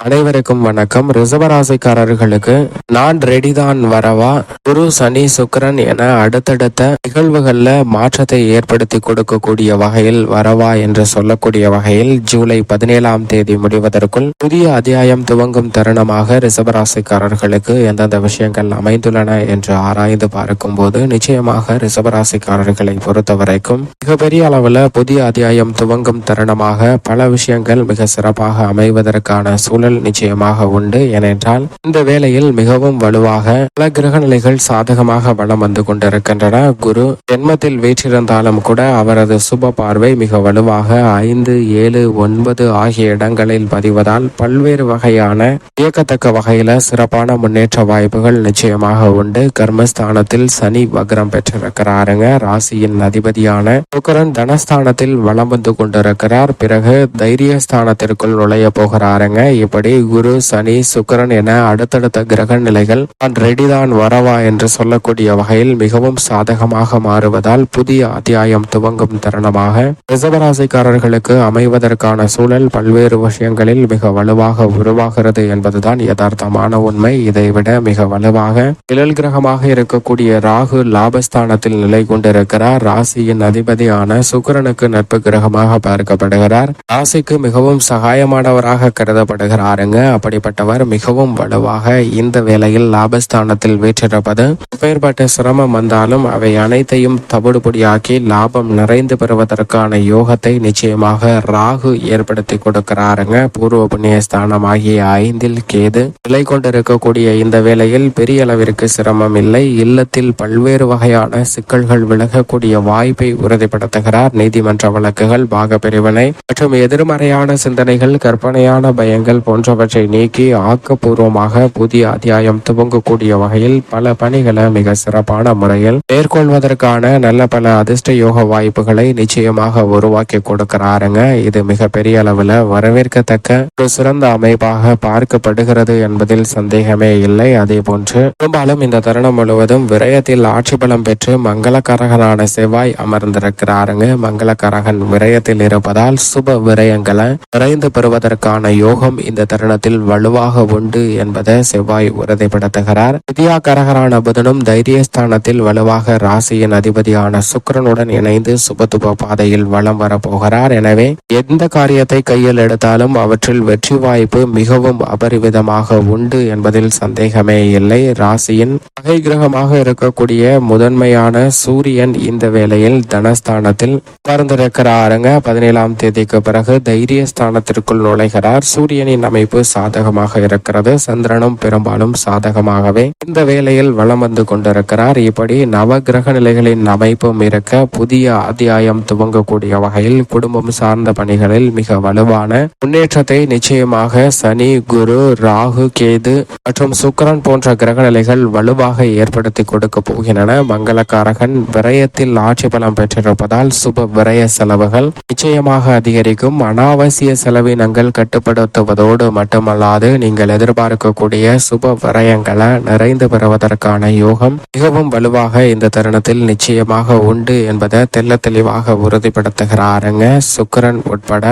அனைவருக்கும் வணக்கம். ரிசவராசிக்காரர்களுக்கு நான் ரெடிதான் வரவா? குரு சனி சுக்கரன் என அடுத்தடுத்த நிகழ்வுகள்ல மாற்றத்தை ஏற்படுத்தி கொடுக்கக்கூடிய வகையில் வரவா என்று சொல்லக்கூடிய வகையில் ஜூலை பதினேழாம் தேதி முடிவதற்குள் புதிய அத்தியாயம் துவங்கும் தருணமாக ரிசவராசிக்காரர்களுக்கு எந்தெந்த விஷயங்கள் அமைந்துள்ளன என்று ஆராய்ந்து பார்க்கும்போது நிச்சயமாக ரிசவராசிக்காரர்களை பொறுத்தவரைக்கும் மிகப்பெரிய அளவுல புதிய அத்தியாயம் துவங்கும் தருணமாக பல விஷயங்கள் மிக சிறப்பாக அமைவதற்கான சூழல் நிச்சயமாக உண்டு. ஏனென்றால் இந்த வேளையில் மிகவும் வலுவாக பல கிரக நிலைகள் சாதகமாக வலம் வந்து கொண்டிருக்கின்றன. குரு ஜென்மத்தில் வீற்றிருந்தாலும் கூட அவரது சுப பார்வை மிக வலுவாக ஐந்து ஏழு ஒன்பது ஆகிய இடங்களில் பதிவதால் பல்வேறு வகையான இயக்கத்தக்க வகையில சிறப்பான முன்னேற்ற வாய்ப்புகள் நிச்சயமாக உண்டு. கர்மஸ்தானத்தில் சனி வக்ரம் பெற்றிருக்கிறாருங்க. ராசியின் அதிபதியான சுக்கரன் தனஸ்தானத்தில் வலம் வந்து கொண்டிருக்கிறார். பிறகு தைரியஸ்தானத்திற்குள் நுழைய போகிறாருங்க. படி குரு சனி சுக்கரன் என அடுத்தடுத்த கிரக நிலைகள் தான் ரெடிதான் வரவா என்று சொல்லக்கூடிய வகையில் மிகவும் சாதகமாக மாறுவதால் புதிய அத்தியாயம் துவங்கும் தருணமாக ரிசவராசிக்காரர்களுக்கு அமைவதற்கான சூழல் பல்வேறு விஷயங்களில் மிக வலுவாக உருவாகிறது என்பதுதான் யதார்த்தமான உண்மை. இதைவிட மிக வலுவாக நிழல் கிரகமாக இருக்கக்கூடிய ராகு லாபஸ்தானத்தில் நிலை கொண்டிருக்கிறார். ராசியின் அதிபதியான சுக்கிரனுக்கு நட்பு கிரகமாக பார்க்கப்படுகிறார். ராசிக்கு மிகவும் சகாயமானவராக கருதப்படுகிறார். கருதப்படுகிறாருங்க அப்படிப்பட்டவர் மிகவும் வலுவாக இந்த வேளையில் லாபஸ்தானத்தில் வீற்றிருப்பது. பெயர்பட்ட சிரமம் வந்தாலும் அவை அனைத்தையும் தவிடுபொடியாக்கி லாபம் நிறைந்து பெறுவதற்கான யோகத்தை நிச்சயமாக ராகு ஏற்படுத்தி கொடுக்கிறாருங்க. பூர்வ புண்ணியஸ்தானம் ஆகிய ஐந்தில் கேது நிலை கொண்டிருக்கக்கூடிய இந்த வேளையில் பெரிய அளவிற்கு சிரமம் இல்லை. இல்லத்தில் பல்வேறு வகையான சிக்கல்கள் விலகக்கூடிய வாய்ப்பை உறுதிப்படுத்துகிறார். நீதிமன்ற வழக்குகள் பாக பிரிவினை மற்றும் எதிர்மறையான சிந்தனைகள் கற்பனையான பயங்கள் போன்றவற்றை நீக்கி ஆக்கப்பூர்வமாக புதிய அத்தியாயம் துவங்கக்கூடிய வகையில் பல பணிகளை மிக சிறப்பான முறையில் மேற்கொள்வதற்கான நல்ல பல அதிர்ஷ்ட யோக வாய்ப்புகளை நிச்சயமாக உருவாக்கி கொடுக்கிறாருங்க. இது மிக பெரிய அளவுல வரவேற்கத்தக்க ஒரு சிறந்த அமைப்பாக பார்க்கப்படுகிறது என்பதில் சந்தேகமே இல்லை. அதே போன்று பெரும்பாலும் இந்த தருணம் முழுவதும் விரயத்தில் ஆட்சி பலம் பெற்று மங்களகரகனான செவ்வாய் அமர்ந்திருக்கிறாருங்க. மங்களகரகன் விரயத்தில் இருப்பதால் சுப விரயங்களை விரைந்து பெறுவதற்கான யோகம் இந்த தருணத்தில் வலுவாக உண்டு என்பதை செவ்வாய் உறுதிப்படுத்துகிறார். வித்யா கரகரான புதனும் தைரியஸ்தானத்தில் வலுவாக ராசியின் அதிபதியான சுக்கரனுடன் இணைந்து சுபத்துப பாதையில் வளம் வரப்போகிறார். எனவே எந்த காரியத்தை கையில் எடுத்தாலும் அவற்றில் வெற்றி வாய்ப்பு மிகவும் அபரிவிதமாக உண்டு என்பதில் சந்தேகமே இல்லை. ராசியின் பகை கிரகமாக இருக்கக்கூடிய முதன்மையான சூரியன் இந்த வேளையில் தனஸ்தானத்தில் அமர்ந்திருக்கிறாருங்க. பதினேழாம் தேதிக்கு பிறகு தைரியஸ்தானத்திற்குள் நுழைகிறார். சூரியனின் அமைப்பு சாதகமாக இருக்கிறது. சந்திரனும் பெரும்பாலும் சாதகமாகவே இந்த வேளையில் வலம் வந்து கொண்டிருக்கிறார். இப்படி நவ கிரக நிலைகளின் அமைப்பும் இருக்க புதிய அத்தியாயம் துவங்கக்கூடிய வகையில் குடும்பம் சார்ந்த பணிகளில் மிக வலுவான முன்னேற்றத்தை நிச்சயமாக சனி குரு ராகு கேது மற்றும் சுக்கரன் போன்ற கிரக நிலைகள் வலுவாக ஏற்படுத்தி கொடுக்க போகின்றன. மங்களக்காரகன் விரயத்தில் ஆட்சி பலம் பெற்றிருப்பதால் சுப விரய செலவுகள் நிச்சயமாக அதிகரிக்கும். அனாவசிய செலவினங்கள் கட்டுப்படுத்துவதோடு மட்டுமல்லாது நீங்கள் எதிர்பார்க்கக்கூடிய சுப விரயங்களை நிறைந்து பெறுவதற்கான யோகம் மிகவும் வலுவாக இந்த தருணத்தில் நிச்சயமாக உண்டு என்பதை தெல்ல தெளிவாக உறுதிப்படுத்துகிறாருங்க. சுக்கிரன் உட்பட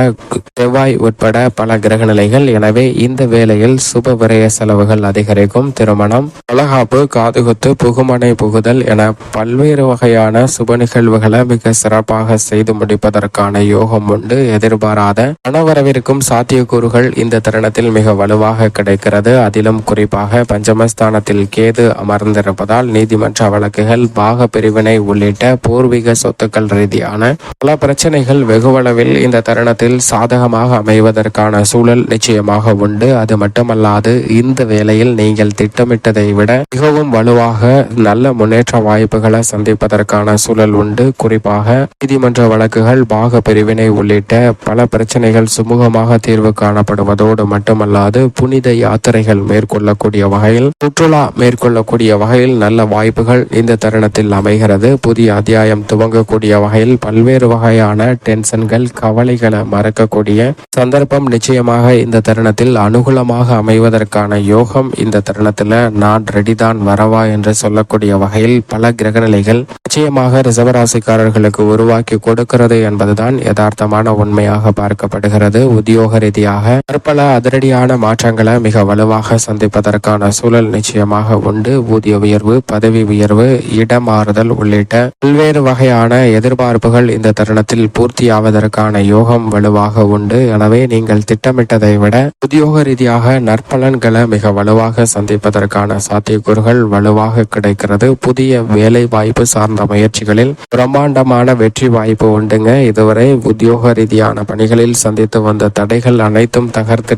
செவ்வாய் உட்பட பல கிரக நிலைகள் எனவே இந்த வேளையில் சுப விரய செலவுகள் அதிகரிக்கும். திருமணம் பலகாப்பு காதுகுத்து புகுமனை புகுதல் என பல்வேறு வகையான சுப நிகழ்வுகளை மிக சிறப்பாக செய்து முடிப்பதற்கான யோகம் உண்டு. எதிர்பாராத பணவரவிற்கும் சாத்தியக்கூறுகள் இந்த தருணத்தில் மிக வலுவாக கிடைக்கிறது. அதிலும் குறிப்பாக பஞ்சமஸ்தானத்தில் கேது அமர்ந்திருப்பதால் நீதிமன்ற வழக்குகள் பாக பிரிவினை உள்ளிட்ட பூர்வீக சொத்துக்கள் ரீதியான பல பிரச்சனைகள் வெகுவளவில் இந்த தருணத்தில் சாதகமாக அமைவதற்கான சூழல் நிச்சயமாக உண்டு. அது மட்டுமல்லாது இந்த வேளையில் நீங்கள் திட்டமிட்டதை விட மிகவும் வலுவாக நல்ல முன்னேற்ற வாய்ப்புகளை சந்திப்பதற்கான சூழல் உண்டு. குறிப்பாக நீதிமன்ற வழக்குகள் பாக பிரிவினை உள்ளிட்ட பல பிரச்சனைகள் சுமூகமாக தீர்வு காணப்படுவதோடு மட்டுமல்லாது புனித யாத்திரைகள் மேற்கொள்ளக்கூடிய வகையில் சுற்றுலா மேற்கொள்ளக்கூடிய வகையில் நல்ல வாய்ப்புகள் இந்த தருணத்தில் அமைகிறது. புதிய அத்தியாயம் துவங்கக்கூடிய வகையில் பல்வேறு வகையான டென்ஷன்கள் கவலைகளை மறக்கக்கூடிய சந்தர்ப்பம் நிச்சயமாக இந்த தருணத்தில் அனுகூலமாக அமைவதற்கான யோகம் இந்த தருணத்தில் நான் ரெடிதான் வரவா என்று சொல்லக்கூடிய வகையில் பல கிரகநிலைகள் நிச்சயமாக ரிசவராசிக்காரர்களுக்கு உருவாக்கி கொடுக்கிறது என்பதுதான் யதார்த்தமான உண்மையாக பார்க்கப்படுகிறது. உத்தியோக ரீதியாக பற்பல அதிரடியான மாற்றங்களை மிக வலுவாக சந்திப்பதற்கான சூழல் நிச்சயமாக உண்டு. ஊதிய உயர்வு பதவி உயர்வு இடமாறுதல் உள்ளிட்ட பல்வேறு வகையான எதிர்பார்ப்புகள் இந்த தருணத்தில் பூர்த்தியாவதற்கான யோகம் வலுவாக உண்டு. எனவே நீங்கள் திட்டமிட்டதை விட உத்தியோக ரீதியாக நற்பலன்களை மிக வலுவாக சந்திப்பதற்கான சாத்தியக்கூறுகள் வலுவாக கிடைக்கிறது. புதிய வேலை வாய்ப்பு சார்ந்த முயற்சிகளில் பிரம்மாண்டமான வெற்றி வாய்ப்பு உண்டுங்க. இதுவரை உத்தியோக ரீதியான பணிகளில் சந்தித்து வந்த தடைகள் அனைத்தும்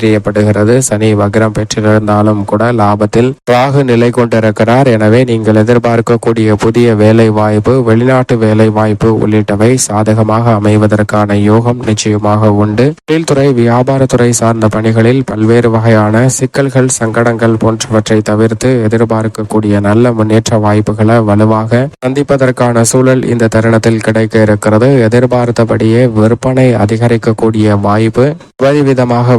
செய்யப்படுகிறது. சனி வக்ரம் பெற்றிருந்தாலும் கூட லாபத்தில் ராகு நிலை கொண்டிருக்கிறார். எனவே நீங்கள் எதிர்பார்க்கக்கூடிய புதிய வேலை வாய்ப்பு வெளிநாட்டு வேலை வாய்ப்பு உள்ளிட்டவை சாதகமாக அமைவதற்கான யோகம் நிச்சயமாக உண்டு. தொழில்துறை வியாபாரத்துறை சார்ந்த பணிகளில் பல்வேறு வகையான சிக்கல்கள் சங்கடங்கள் போன்றவற்றை தவிர்த்து எதிர்பார்க்கக்கூடிய நல்ல முன்னேற்ற வாய்ப்புகளை வலுவாக சந்திப்பதற்கான சூழல் இந்த தருணத்தில் கிடைக்க இருக்கிறது. எதிர்பார்த்தபடியே விற்பனை அதிகரிக்கக்கூடிய வாய்ப்பு அபரிவிதமாக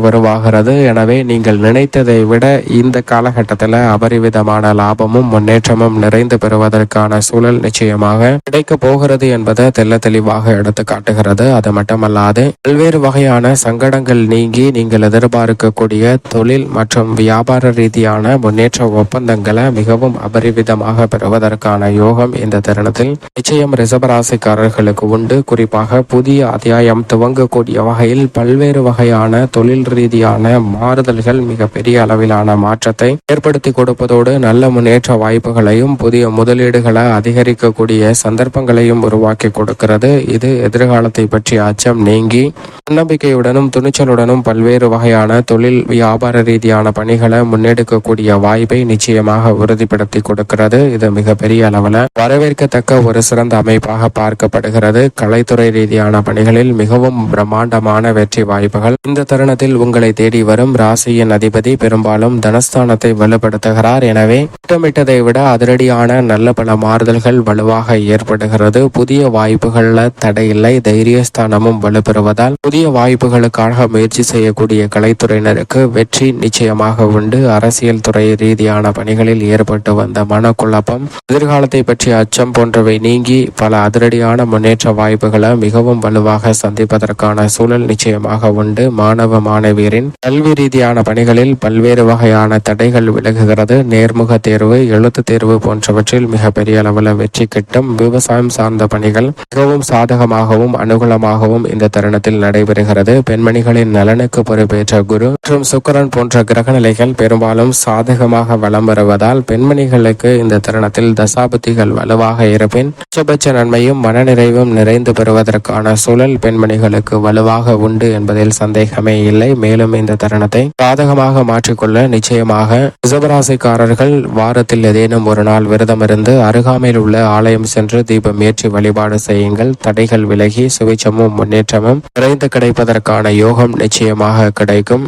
உருவாகிறது எனவே நீங்கள் நினைத்ததை விட இந்த காலகட்டத்தில் அபரிவிதமான லாபமும் முன்னேற்றமும் நிறைந்து பெறுவதற்கான சூழல் நிச்சயமாக கிடைக்க போகிறது என்பதை தெல்ல தெளிவாக எடுத்து காட்டுகிறது. அது மட்டுமல்லாது பல்வேறு வகையான சங்கடங்கள் நீங்கி நீங்கள் எதிர்பார்க்கக்கூடிய தொழில் மற்றும் வியாபார ரீதியான முன்னேற்ற ஒப்பந்தங்களை மிகவும் அபரிவிதமாக பெறுவதற்கான யோகம் இந்த தருணத்தில் நிச்சயம் ரிசபராசிக்காரர்களுக்கு உண்டு. குறிப்பாக புதிய அத்தியாயம் துவங்கக்கூடிய வகையில் பல்வேறு வகையான தொழில் ரீதியான மாறுதல்கள் மிக பெரிய அளவிலான மாற்றத்தை ஏற்படுத்தி கொடுப்பதோடு நல்ல முன்னேற்ற வாய்ப்புகளையும் புதிய முதலீடுகளை அதிகரிக்கக்கூடிய சந்தர்ப்பங்களையும் உருவாக்கி கொடுக்கிறது. இது எதிர்காலத்தை பற்றிய அச்சம் நீங்கி தன்னம்பிக்கையுடனும் துணிச்சலுடனும் பல்வேறு வகையான தொழில் வியாபார ரீதியான பணிகளை முன்னெடுக்கக்கூடிய வாய்ப்பை நிச்சயமாக உறுதிப்படுத்தி கொடுக்கிறது. இது மிக பெரிய அளவில் வரவேற்கத்தக்க ஒரு சிறந்த அமைப்பாக பார்க்கப்படுகிறது. கலைத்துறை ரீதியான பணிகளில் மிகவும் பிரம்மாண்டமான வெற்றி வாய்ப்புகள். இந்த தருணத்தில் உங்களை தேடி வரும் ராசியின் அதிபதி பெரும்பாலும் தனஸ்தானத்தை வலுப்படுத்துகிறார். எனவே திட்டமிட்டதை விட அதிரடியான நல்ல பல மாறுதல்கள் வலுவாக ஏற்படுகிறது. புதிய வாய்ப்புகள்ல தடையில்லை தைரியஸ்தானமும் வலுப்பெறுவதால் புதிய வாய்ப்புகளுக்காக முயற்சி செய்யக்கூடிய கலைத்துறையினருக்கு வெற்றி நிச்சயமாக உண்டு. அரசியல் துறை ரீதியான பணிகளில் ஏற்பட்டு வந்த மனக்குழப்பம் எதிர்காலத்தை பற்றிய அச்சம் போன்றவை நீங்கி பல அதிரடியான முன்னேற்ற வாய்ப்புகளை மிகவும் வலுவாக சந்திப்பதற்கான சூழல் நிச்சயமாக உண்டு. மாணவ மாணவியரின் கல்வி ரீதியான பணிகளில் பல்வேறு வகையான தடைகள் விலகுகிறது. நேர்முக தேர்வு எழுத்து தேர்வு போன்றவற்றில் மிக பெரிய அளவில் வெற்றி கிட்டும். விவசாயம் சார்ந்த பணிகள் மிகவும் சாதகமாகவும் அனுகூலமாகவும் இந்த தருணத்தில் நடைபெறுகிறது. பெண்மணிகளின் நலனுக்கு பொறுப்பேற்ற குரு மற்றும் சுக்கரன் போன்ற கிரக நிலைகள் பெரும்பாலும் சாதகமாக வலம் வருவதால் பெண்மணிகளுக்கு இந்த தருணத்தில் தசாபுத்திகள் வலுவாக இருப்பின் உச்சபட்ச நன்மையும் மனநிறைவும் நிறைந்து பெறுவதற்கான சூழல் பெண்மணிகளுக்கு வலுவாக உண்டு என்பதில் சந்தேகமே இல்லை. மேலும் இந்த தருணத்தை சாதகமாக மாற்றிக்கொள்ள நிச்சயமாக ரிசபராசிக்காரர்கள் வாரத்தில் ஏதேனும் ஒரு நாள் விரதம் இருந்து அருகாமையில் உள்ள ஆலயம் சென்று தீபம் ஏற்றி வழிபாடு செய்யுங்கள். தடைகள் விலகி சுவிச்சமும் முன்னேற்றமும் நிறைந்து கிடைப்பதற்கான யோகம் நிச்சயமாக கிடைக்கும்.